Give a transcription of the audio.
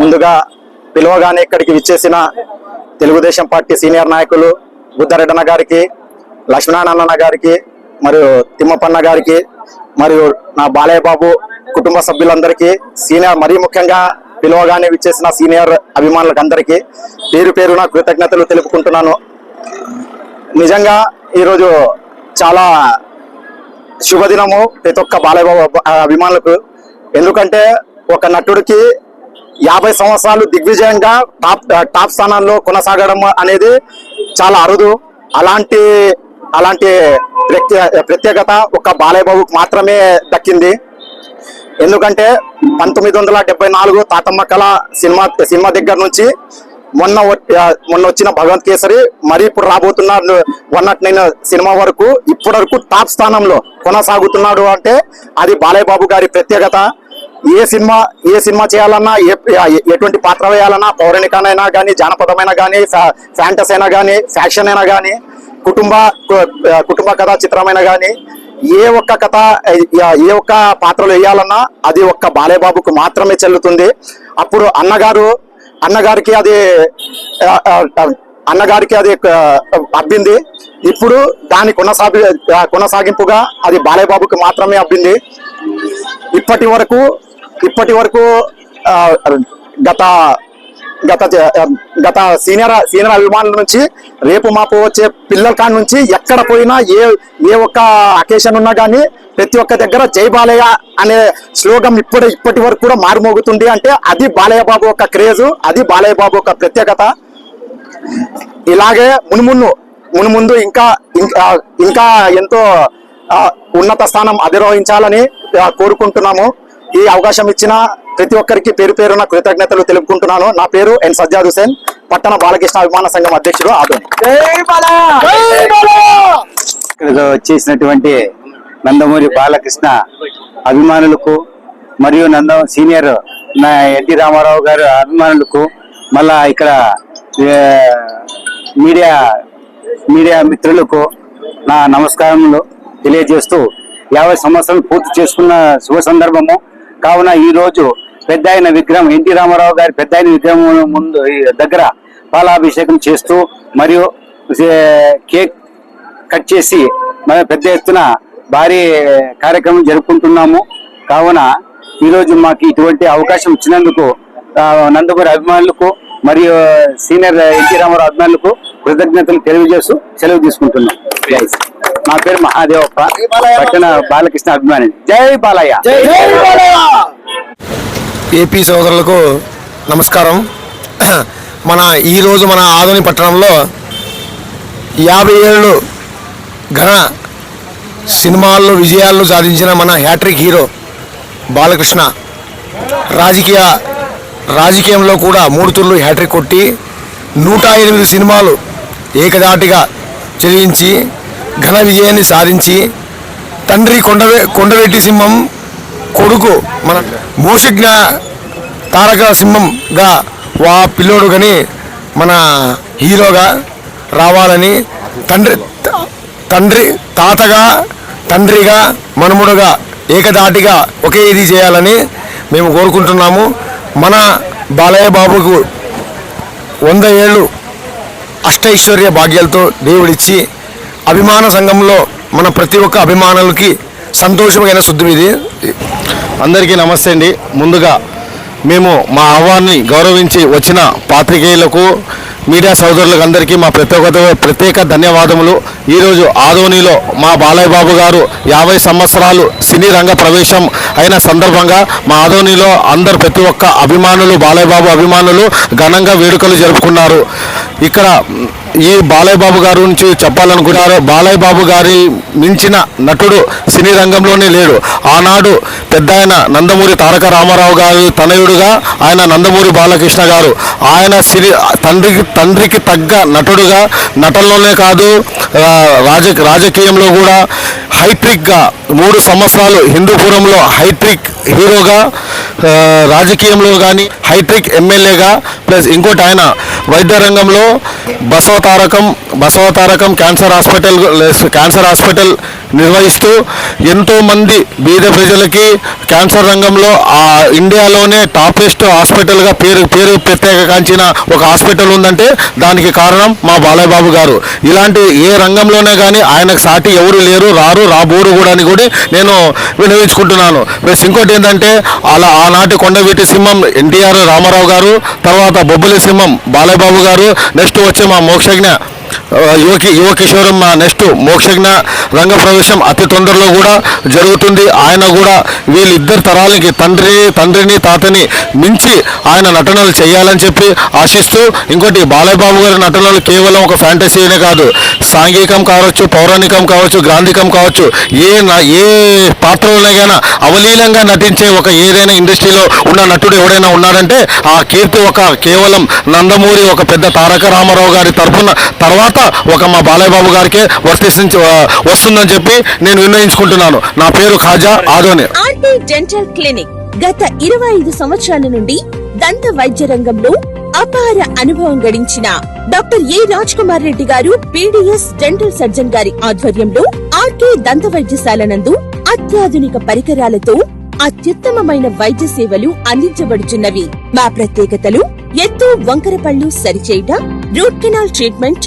ముందుగా పిలువగానే ఇక్కడికి విచ్చేసిన తెలుగుదేశం పార్టీ సీనియర్ నాయకులు బుద్ధారెడ్డన్న గారికి లక్ష్మీనారాయణ గారికి మరియు తిమ్మపన్న గారికి మరియు నా బాలయ్య బాబు కుటుంబ సభ్యులందరికీ సీనియర్ మరీ ముఖ్యంగా పిలువగానే విచ్చేసిన సీనియర్ అభిమానులకు అందరికీ పేరు పేరున కృతజ్ఞతలు తెలుపుకుంటున్నాను. నిజంగా ఈరోజు చాలా శుభదినము ప్రతి ఒక్క బాలయ్య బాబు అభిమానులకు. ఎందుకంటే ఒక నటుడికి యాభై సంవత్సరాలు దిగ్విజయంగా టాప్ టాప్ స్థానాల్లో కొనసాగడం అనేది చాలా అరుదు. అలాంటి అలాంటి ప్రత్యే ప్రత్యేకత ఒక బాలయ్య బాబుకు మాత్రమే దక్కింది. ఎందుకంటే పంతొమ్మిది వందల డెబ్బై నాలుగు తాతమ్మ కళ సినిమా సినిమా దగ్గర నుంచి మొన్న మొన్న వచ్చిన భగవంత్ కేసరి మరి ఇప్పుడు రాబోతున్న వన్ నాట్ నైన్ సినిమా వరకు ఇప్పటి వరకు టాప్ స్థానంలో కొనసాగుతున్నాడు అంటే అది బాలయ్య బాబు గారి ప్రత్యేకత. ఏ సినిమా ఏ సినిమా చేయాలన్నా ఏ ఎటువంటి పాత్ర వేయాలన్నా పౌరాణికనైనా కానీ జానపదమైనా కానీ ఫ్యాంటస్ అయినా కానీ ఫ్యాక్షన్ అయినా కానీ కుటుంబ కుటుంబ కథా చిత్రమైనా కానీ ఏ ఒక్క కథ ఏ- ఒక్క పాత్రలు వేయాలన్నా అది ఒక్క బాలయ్య బాబుకు మాత్రమే చెల్లుతుంది. అప్పుడు అన్నగారు అన్నగారికి అది అన్నగారికి అది అబ్బింది. ఇప్పుడు దాని కొనసాగి కొనసాగింపుగా అది బాలయ్య బాబుకి మాత్రమే అబ్బింది. ఇప్పటి వరకు ఇప్పటి వరకు గత గత గత సీనియర్ సీనియర్ అభిమానుల నుంచి రేపు మాపు వచ్చే పిల్లల కాడ నుంచి ఎక్కడ పోయినా ఏ ఏ ఒక్క అకేషన్ ఉన్నా కానీ ప్రతి ఒక్క దగ్గర జై బాలయ్య అనే శ్లోకం ఇప్పుడు ఇప్పటి వరకు కూడా మారుమోగుతుంది అంటే అది బాలయ్య బాబు ఒక క్రేజు అది బాలయ్య బాబు ఒక ప్రత్యేకత. ఇలాగే మునుమున్ను మునుముందు ఇంకా ఇంకా ఇంకా ఎంతో ఉన్నత స్థానం అధిరోహించాలని కోరుకుంటున్నాము. ఈ అవకాశం ఇచ్చిన ప్రతి ఒక్కరికి పేరు పేరున కృతజ్ఞతలు తెలుపుకుంటున్నాను. నా పేరు ఎన్ సజ్జాద్ హుసేన్. పట్టణ బాలకృష్ణ అభిమాన సంఘం అధ్యక్షుడు ఆదోని. వచ్చేసినటువంటి నందమూరి బాలకృష్ణ అభిమానులకు మరియు నంద సీనియర్ నా ఎన్టీ రామారావు గారు అభిమానులకు మళ్ళా ఇక్కడ మీడియా మీడియా మిత్రులకు నా నమస్కారములు తెలియజేస్తూ యాభై సంవత్సరాలు పూర్తి చేసుకున్న శుభ సందర్భము. కావున ఈ రోజు పెద్ద ఆయన విగ్రహం ఎన్టీ రామారావు గారి పెద్ద ఆయన విగ్రహం ముందు దగ్గర పాలాభిషేకం చేస్తూ మరియు కేక్ కట్ చేసి మన పెద్ద ఎత్తున భారీ కార్యక్రమం జరుపుకుంటున్నాము. కావున ఈరోజు మాకు ఇటువంటి అవకాశం ఇచ్చినందుకు నందమూరి అభిమానులకు మరియు సీనియర్ ఎన్టీ రామారావు అభిమానులకు కృతజ్ఞతలు తెలియజేస్తూ సెలవు తీసుకుంటున్నాం. జై. నా పేరు మహాదేవప్ప. పట్టణ బాలకృష్ణ అభిమాని. జై బాలయ్య. ఏపీ సోదరులకు నమస్కారం. మన ఈరోజు మన ఆదోని పట్టణంలో యాభై ఏళ్ళు ఘన సినిమాల్లో విజయాలను సాధించిన మన హ్యాట్రిక్ హీరో బాలకృష్ణ రాజకీయ రాజకీయంలో కూడా మూడు తుర్లు హ్యాట్రిక్ కొట్టి నూట ఎనిమిది సినిమాలు ఏకదాటిగా చెల్లించి ఘన విజయాన్ని సాధించి తండ్రి కొండవే కొండవెట్టి సింహం కొడుకు మన మోషజ్ఞ తారక సింహంగా వా పిల్లోడు కానీ మన హీరోగా రావాలని తండ్రి తండ్రి తాతగా తండ్రిగా మనుముడుగా ఏకదాటిగా ఒకే ఇది చేయాలని మేము కోరుకుంటున్నాము. మన బాలయ్య బాబుకు వంద ఏళ్ళు అష్టైశ్వర్య భాగ్యాలతో దేవుడిచ్చి అభిమాన సంఘంలో మన ప్రతి ఒక్క అభిమానులకి సంతోషమైన శుద్ధి ఇది అందరికీ నమస్తే అండి. ముందుగా మేము మా ఆహ్వాన్ని గౌరవించి వచ్చిన పాత్రికేయులకు మీడియా సోదరులకు అందరికీ మా ప్రత్యేక ప్రత్యేక ధన్యవాదములు. ఈరోజు ఆదోనిలో మా బాలయ్య బాబు గారు యాభై సంవత్సరాలు సినీ రంగ ప్రవేశం అయిన సందర్భంగా మా ఆదోనిలో అందరు ప్రతి ఒక్క అభిమానులు బాలయ్య బాబు అభిమానులు ఘనంగా వేడుకలు జరుపుకున్నారు. ఇక్కడ ఈ బాలయ్య బాబు గారి గురించి చెప్పాలనుకున్నారు బాలయ్య బాబు గారి మించిన నటుడు సినీ రంగంలోనే లేడు. ఆనాడు పెద్ద ఆయన నందమూరి తారక రామారావు గారి తనయుడుగా ఆయన నందమూరి బాలకృష్ణ గారు ఆయన సిరి తండ్రికి తండ్రికి తగ్గ నటుడుగా నటనలోనే కాదు రాజ రాజకీయంలో కూడా హైట్రిక్గా మూడు సంవత్సరాలు హిందూపురంలో హైట్రిక్ హీరోగా రాజకీయంలో కానీ హైట్రిక్ ఎమ్మెల్యేగా ప్లస్ ఇంకోటి ఆయన వైద్య రంగంలో Basavatarakam Basavatarakam cancer hospital cancer hospital నిర్వహిస్తూ ఎంతోమంది బీద ప్రజలకి క్యాన్సర్ రంగంలో ఆ ఇండియాలోనే టాపెస్ట్ హాస్పిటల్గా పేరు పేరు ప్రత్యేకాంచిన ఒక హాస్పిటల్ ఉందంటే దానికి కారణం మా బాలయ్యబాబు గారు. ఇలాంటి ఏ రంగంలోనే కానీ ఆయనకు సాటి ఎవరు లేరు రారు రాబోరు కూడా అని కూడా నేను వినియోగించుకుంటున్నాను ప్లస్ ఇంకోటి ఏంటంటే అలా ఆనాటి కొండవీటి సింహం ఎన్టీఆర్ రామారావు గారు తర్వాత బొబ్బలి సింహం బాలయ్య బాబు గారు. నెక్స్ట్ వచ్చే మా మోక్షజ్ఞ. యువకి యువ నెక్స్ట్ మోక్షజ్ఞ రంగ ప్రవేశం అతి తొందరలో కూడా జరుగుతుంది. ఆయన కూడా వీళ్ళిద్దరు తరాలకి తండ్రి తండ్రిని తాతని మించి ఆయన నటనలు చేయాలని చెప్పి ఆశిస్తూ ఇంకోటి బాలయ్యబాబు గారి నటనలు కేవలం ఒక ఫ్యాంటసీనే కాదు. సాంఘికం కావచ్చు పౌరాణికం కావచ్చు గ్రాంధికం కావచ్చు ఏ న- ఏ పాత్రలోనైనా అవలీలంగా నటించే ఒక ఏదైనా ఇండస్ట్రీలో ఉన్న నటుడు ఎవడైనా ఉన్నాడంటే ఆ కీర్తి ఒక కేవలం నందమూరి ఒక పెద్ద తారక రామారావు గారి తరఫున తర్వాత ఒక మా బాలయ్య బాబు గారికే వర్తించి వస్తుందని చెప్పి నేను నిర్ణయించుకుంటున్నాను. నా పేరు Khaja Adoni. RT dental clinic గత ఇరవై ఐదు సంవత్సరాల నుండి దంత వైద్య రంగంలో అపార అనుభవం గడించిన doctor A Raj Kumar Reddy garu PDS dental surgeon గారి ఆధ్వర్యంలో ఆర్కే దంత వైద్యశాల నందు అత్యాధునిక పరికరాలతో అత్యుత్తమమైన వైద్య సేవలు అందించబడుచున్నవి. మా ప్రత్యేకతలు ఎత్తు వంకరపళ్ళు సరిచేయట root canal treatment